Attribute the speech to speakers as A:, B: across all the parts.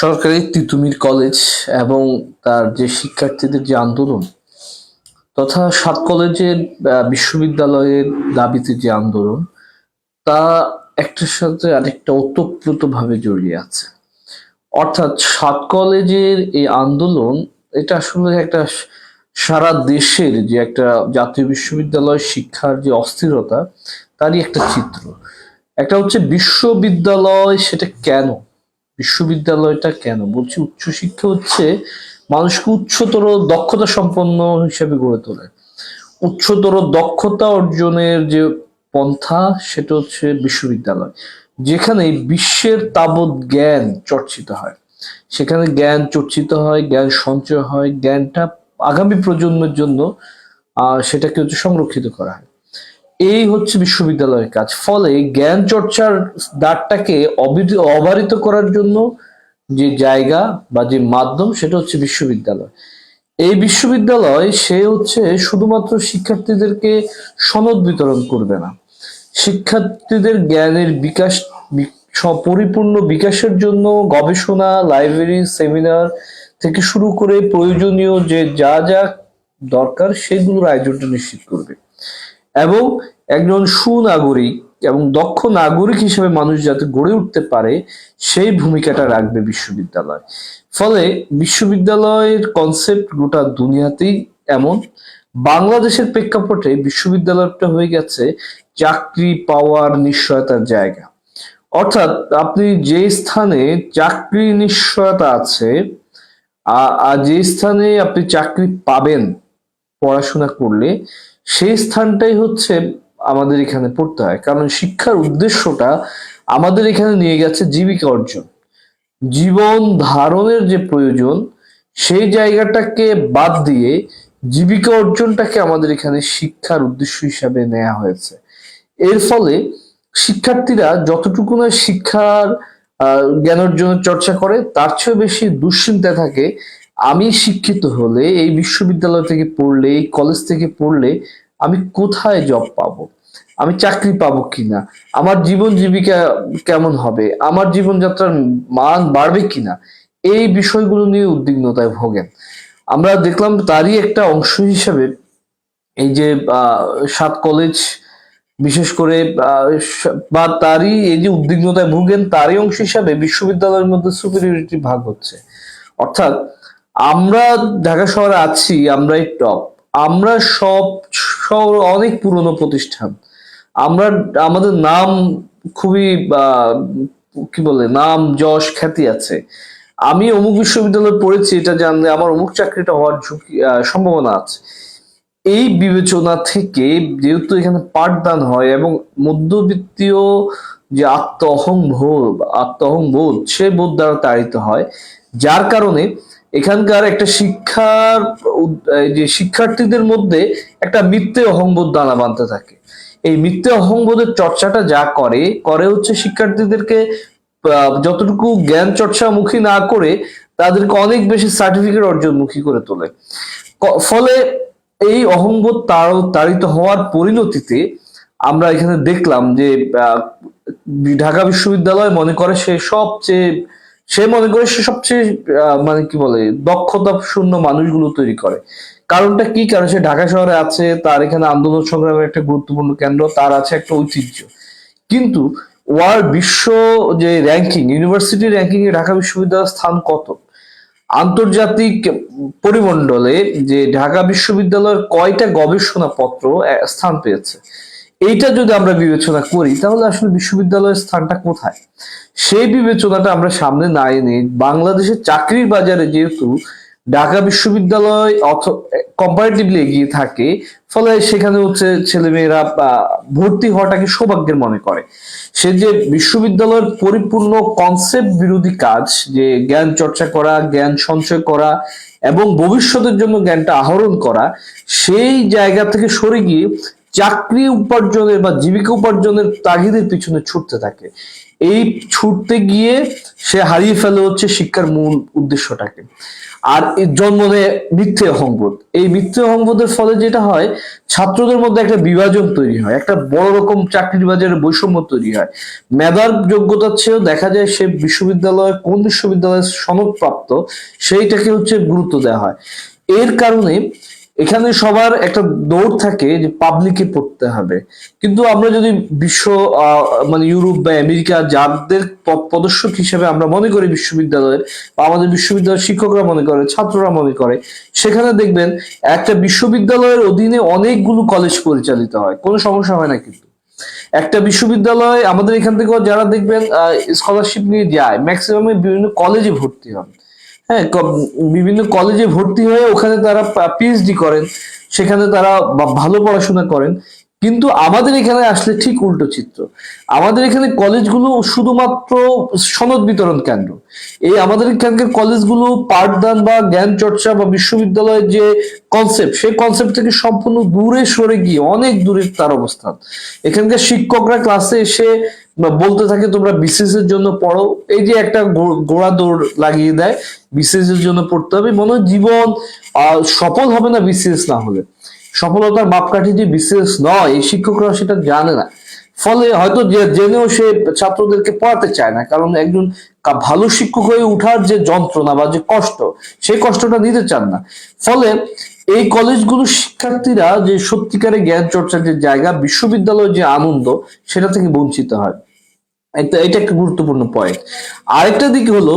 A: সরকারি তিতুমির কলেজ এবং তার যে শিক্ষার্থীদের যে আন্দোলন তথা সাত কলেজের বিশ্ববিদ্যালয়ের দাবিতে যে আন্দোলন, তা একটার সাথে আরেকটা ওতপ্রোত ভাবে জড়িয়ে আছে। অর্থাৎ সাত কলেজের এই আন্দোলন, এটা আসলে একটা সারা দেশের যে একটা জাতীয় বিশ্ববিদ্যালয় শিক্ষার যে অস্থিরতা, তারই একটা চিত্র। একটা হচ্ছে বিশ্ববিদ্যালয় সেটা কেন? বিশ্ববিদ্যালয়টা কেন? বলছি উচ্চশিক্ষা হচ্ছে মানুষকে উচ্চতর দক্ষতা সম্পন্ন হিসেবে গড়ে তোলে। উচ্চতর দক্ষতা অর্জনের যে পন্থা, সেটা হচ্ছে বিশ্ববিদ্যালয়, যেখানে বিশ্বের তাবৎ জ্ঞান চর্চিত হয়। সেখানে জ্ঞান চর্চিত হয়, জ্ঞান সঞ্চয় হয়, জ্ঞানটা আগামী প্রজন্মের জন্য সেটাকে হচ্ছে সংরক্ষিত করা হয়। এই হচ্ছে বিশ্ববিদ্যালয়ের কাজ। ফলে জ্ঞান চর্চার দ্বারটাকে অবারিত করার জন্য যে জায়গা বা যে মাধ্যম, সেটা হচ্ছে বিশ্ববিদ্যালয়। এই বিশ্ববিদ্যালয়, সে হচ্ছে শুধুমাত্র শিক্ষার্থীদেরকে সনদ বিতরণ করবে না। শিক্ষার্থীদের জ্ঞানের বিকাশ পরিপূর্ণ বিকাশের জন্য গবেষণা, লাইব্রেরি, সেমিনার থেকে শুরু করে প্রয়োজনীয় যে যা যা দরকার, সেগুলোর আয়োজনটা নিশ্চিত করবে। এবং একজন সুনাগরিক এবং দক্ষ নাগরিক হিসেবে মানুষ যাতে গড়ে উঠতে পারে, সেই ভূমিকাটা রাখবে বিশ্ববিদ্যালয়। ফলে বিশ্ববিদ্যালয়ের কনসেপ্ট গোটা দুনিয়াতেই এমন। বাংলাদেশের প্রেক্ষাপটে বিশ্ববিদ্যালয়টা হয়ে গেছে চাকরি পাওয়ার নিশ্চয়তার জায়গা। অর্থাৎ আপনি যে স্থানে চাকরি নিশ্চয়তা আছে আর যে স্থানে আপনি চাকরি পাবেন পড়াশোনা করলে সেই স্থানটাই হচ্ছে আমাদের এখানে পড়তে হয়। কারণ শিক্ষার উদ্দেশ্যটা আমাদের এখানে নিয়ে গেছে জীবিকা অর্জন। জীবন ধারণের যে প্রয়োজন, সেই জায়গাটাকে বাদ দিয়ে জীবিকা অর্জনটাকে আমাদের এখানে শিক্ষার উদ্দেশ্য হিসাবে নেওয়া হয়েছে। এর ফলে শিক্ষার্থীরা যতটুকু না শিক্ষার জ্ঞান অর্জনের চর্চা করে, তার চেয়ে বেশি দুশ্চিন্তা থাকে আমি শিক্ষিত হলে, এই বিশ্ববিদ্যালয় থেকে পড়লে, এই কলেজ থেকে পড়লে আমি কোথায় জব পাবো? আমি চাকরি পাবো কিনা? আমার জীবন জীবিকা কেমন হবে? আমার জীবনযাত্রার মান বাড়বে কিনা? এই বিষয়গুলো নিয়ে উদ্বিগ্নতায় ভোগেন। আমরা দেখলাম তারই একটা অংশ হিসাবে এই যে সাত কলেজ বিশেষ করে বা তারই এই যে উদ্বিগ্নতায় ভুগেন, তারই অংশ হিসাবে বিশ্ববিদ্যালয়ের মধ্যে সুপিরিয়রিটি ভাগ হচ্ছে। অর্থাৎ আমরা ঢাকা শহরে আছি, আমরাই টপ আমরা সব শহর অনেক পুরনো প্রতিষ্ঠান। আমরা, আমাদের নাম খুবই কি বলে, নাম যশ খ্যাতি আছে। আমি অমুক বিশ্ববিদ্যালয়ে পড়েছি, এটা জানলে আমার অমুক চাকরিটা হওয়ার ঝুঁকি সম্ভাবনা আছে। এই বিবেচনা থেকে যেহেতু এখানে পাঠদান হয় এবং মধ্যবিত্তীয় যে আত্ম অহংবোধ আত্ম অহংবোধ সে বোধ দ্বারা তাড়িত হয়, যার কারণে এখানকার একটা শিক্ষার যে শিক্ষার্থীদের মধ্যে একটা মিথ্যে অহংবোধ দানা বাঁধতে থাকে। এই মিথ্যে অহংবোধের চর্চাটা যা করে করে হচ্ছে শিক্ষার্থীদেরকে যতটুকু জ্ঞান চর্চামুখী না করে, তাদেরকে অনেক বেশি সার্টিফিকেট অর্জনমুখী করে তোলে। ফলে এই অহংবোধ তার তাড়িত হওয়ার পরিণতিতে আমরা এখানে দেখলাম যে ঢাকা বিশ্ববিদ্যালয় মনে করে সে সবচেয়ে সে মনে করে সে সবচেয়ে মানে কি বলে, দক্ষতা শূন্য মানুষগুলো তৈরি করে। কারণটা কি? কারণ সে ঢাকা শহরে আছে, তার এখানে আন্দোলন সংগ্রামের একটা গুরুত্বপূর্ণ কেন্দ্র, তার আছে একটা ঐতিহ্য। কিন্তু ওয়ার্ল্ড বিশ্ব যে র্যাঙ্কিং, ইউনিভার্সিটি র্যাঙ্কিং এ ঢাকা বিশ্ববিদ্যালয়ের স্থান কত? আন্তর্জাতিক পরিমণ্ডলে যে ঢাকা বিশ্ববিদ্যালয়ের কয়টা গবেষণা পত্র স্থান পেয়েছে? এইটা যদি আমরা বিবেচনা করি, তাহলে আসলে বিশ্ববিদ্যালয়ের স্থানটা কোথায়? সেই বিবেচনাটা আমরা সামনে না এনে বাংলাদেশের চাকরির বাজারে যেহেতু ঢাকা বিশ্ববিদ্যালয় অথ কম্পারেটিভলি এগিয়ে থাকে, ফলে সেখানে হচ্ছে ছেলেমেয়েরা ভর্তি হওয়াটাকে সৌভাগ্যের মনে করে। সে যে বিশ্ববিদ্যালয়ের পরিপূর্ণ কনসেপ্ট বিরোধী কাজ, যে জ্ঞান চর্চা করা, জ্ঞান সঞ্চয় করা, এবং ভবিষ্যতের জন্য জ্ঞানটা আহরণ করা, সেই জায়গা থেকে সরে গিয়ে চাকরি উপার্জনের বা জীবিকা উপার্জনের তাগিদের পিছনে ছুটতে থাকে। এই ছুটতে গিয়ে সে হারিয়ে ফেলে হচ্ছে শিক্ষার মূল উদ্দেশ্যটাকে। আর জন্ম নেয় মিথ্যে অহংবোধ। এই মিথ্যে অহংবোধের ফলে যেটা হয়, ছাত্রদের মধ্যে একটা বিভাজন তৈরি হয়, একটা বড় রকম চাকরির বাজারে বৈষম্য তৈরি হয়। মেধার যোগ্যতার চেয়েও দেখা যায় সে বিশ্ববিদ্যালয় কোন বিশ্ববিদ্যালয়ের সনদপ্রাপ্ত, সেইটাকে হচ্ছে গুরুত্ব দেওয়া হয়। এর কারণে এখানে সবার একটা দৌড় থাকে যে পাবলিকে পড়তে হবে। কিন্তু আমরা যদি বিশ্ব মানে ইউরোপ বা আমেরিকা যাদের প- পদস্যক হিসেবে আমরা মনে করি বিশ্ববিদ্যালয়ের, বা আমাদের বিশ্ববিদ্যালয়ের শিক্ষকরা মনে করে, ছাত্ররা মনে করে, সেখানে দেখবেন একটা বিশ্ববিদ্যালয়ের অধীনে অনেকগুলো কলেজ পরিচালিত হয়। কোনো সমস্যা হয় না কিন্তু। একটা বিশ্ববিদ্যালয় আমাদের এখান থেকে যারা দেখবেন স্কলারশিপ নিয়ে যায় ম্যাক্সিমামে বিভিন্ন কলেজে ভর্তি হন হ্যাঁ বিভিন্ন কলেজে ভর্তি হয়ে ওখানে তারা পিএইচডি করেন, সেখানে তারা ভালো পড়াশোনা করেন। কিন্তু আমাদের এখানে আসলে ঠিক উল্টো চিত্র। আমাদের এখানে কলেজগুলো শুধুমাত্র সনদ বিতরণ কেন্দ্র। এই আমাদের এখানকার কলেজগুলো পাঠদান বা জ্ঞান চর্চা বা বিশ্ববিদ্যালয়ের যে কনসেপ্ট সেই কনসেপ্ট থেকে সম্পূর্ণ দূরে সরে গিয়ে অনেক দূরে তার অবস্থান। এখানকার শিক্ষকরা ক্লাসে এসে বলতে থাকে, তোমরা বিসিএস এর জন্য পড়ো। এই যে একটা গোড়া দৌড় লাগিয়ে দেয় বিসিএস এর জন্য পড়তে হবে। মনে হয় জীবন সফল হবে না বিসিএস না হলে। সফলতার মাপকাঠি যে বিসিএস নয়, এই শিক্ষকরা সেটা জানে না। ফলে হয়তো জেনেও সে ছাত্রদেরকে পড়াতে চায় না। কারণ একজন ভালো শিক্ষক হয়ে উঠার যে যন্ত্রণা বা যে কষ্ট, সেই কষ্টটা নিতে চান না। ফলে এই কলেজগুলো শিক্ষার্থীরা যে সত্যিকারের জ্ঞান চর্চার যে জায়গা, বিশ্ববিদ্যালয়ের যে আনন্দ, সেটা থেকে বঞ্চিত হয়। এটা একটা গুরুত্বপূর্ণ পয়েন্ট আরেকটা দিক হলো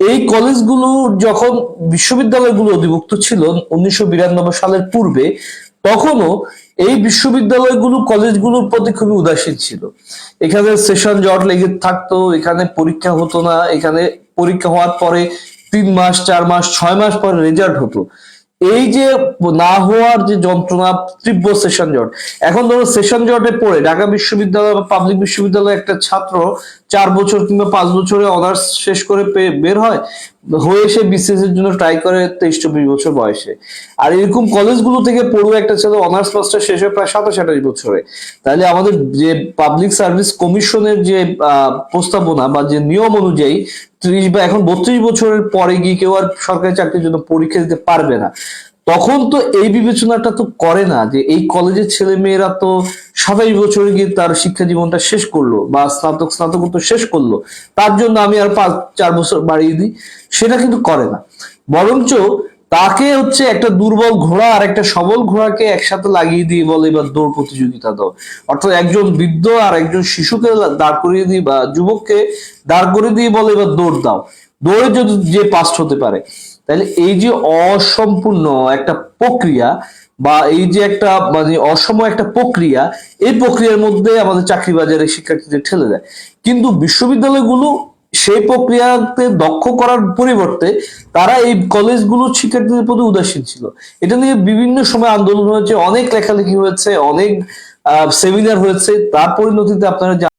A: এই কলেজগুলো যখন বিশ্ববিদ্যালয়গুলো অধিভুক্ত ছিল উনিশশো বিরানব্বই সালের পূর্বে, তখনও এই বিশ্ববিদ্যালয়গুলো কলেজগুলোর প্রতি খুবই উদাসীন ছিল। এখানে সেশন জট লেগে থাকতো, এখানে পরীক্ষা হতো না, এখানে পরীক্ষা হওয়ার পরে তিন মাস, চার মাস, ছয় মাস পরে রেজাল্ট হতো। এই যে না হওয়ার যে যন্ত্রণা, তীব্র সেশন জট। এখন ধরো সেশন জটে পড়ে ঢাকা বিশ্ববিদ্যালয় বা পাবলিক বিশ্ববিদ্যালয়ে একটা ছাত্র চার বছর কিংবা পাঁচ বছরে অনার্স শেষ করে বের হয় হয়ে সে বিসিএস এর জন্য ট্রাই করে তেইশ, চব্বিশ বছর বয়সে। আর এরকম কলেজগুলো থেকে পড়ুয়া একটা ছেলে অনার্স মাস্টার শেষ হয়ে প্রায় সাতাশ, আঠাশ বছরে। তাহলে আমাদের যে পাবলিক সার্ভিস কমিশনের যে প্রস্তাবনা বা যে নিয়ম অনুযায়ী ত্রিশ বা এখন বত্রিশ বছরের পরে গিয়ে কেউ আর সরকারি চাকরির জন্য পরীক্ষা দিতে পারবে না। তখন তো এই বিবেচনাটা তো করে না যে এই কলেজের ছেলে মেয়েরা তো সাতাইশ বছরে গিয়ে তার শিক্ষা জীবনটা শেষ করল বা স্নাতক স্নাতকোত্তর শেষ করল। তার জন্য আমি আর পাঁচ, চার বছর বাড়িয়ে দিই। সেটা কিন্তু করে না। বরঞ্চ তাকে হচ্ছে একটা দুর্বল ঘোড়া আর একটা সবল ঘোড়াকে একসাথে লাগিয়ে দিয়ে বলে, এবার দৌড় প্রতিযোগিতা দাও। অর্থাৎ একজন বৃদ্ধ আর একজন শিশুকে দাঁড় করিয়ে দিয়ে বা যুবককে দাঁড় করে দিয়ে বলে, এবার দৌড় দাও। দৌড়ে যদি যে পাস্ট হতে পারে। তাহলে এই যে অসম্পূর্ণ একটা প্রক্রিয়া বা এই যে একটা মানে অসম একটা প্রক্রিয়া, এই প্রক্রিয়ার মধ্যে আমাদের চাকরি বাজারে শিক্ষার্থীদের ঠেলে দেয়। কিন্তু বিশ্ববিদ্যালয়গুলো সেই প্রক্রিয়াতে দক্ষ করার পরিবর্তে তারা এই কলেজগুলো শিক্ষার্থীদের প্রতি উদাসীন ছিল। এটা নিয়ে বিভিন্ন সময় আন্দোলন হয়েছে, অনেক লেখালেখি হয়েছে, অনেক সেমিনার হয়েছে। তার পরিণতিতে আপনারা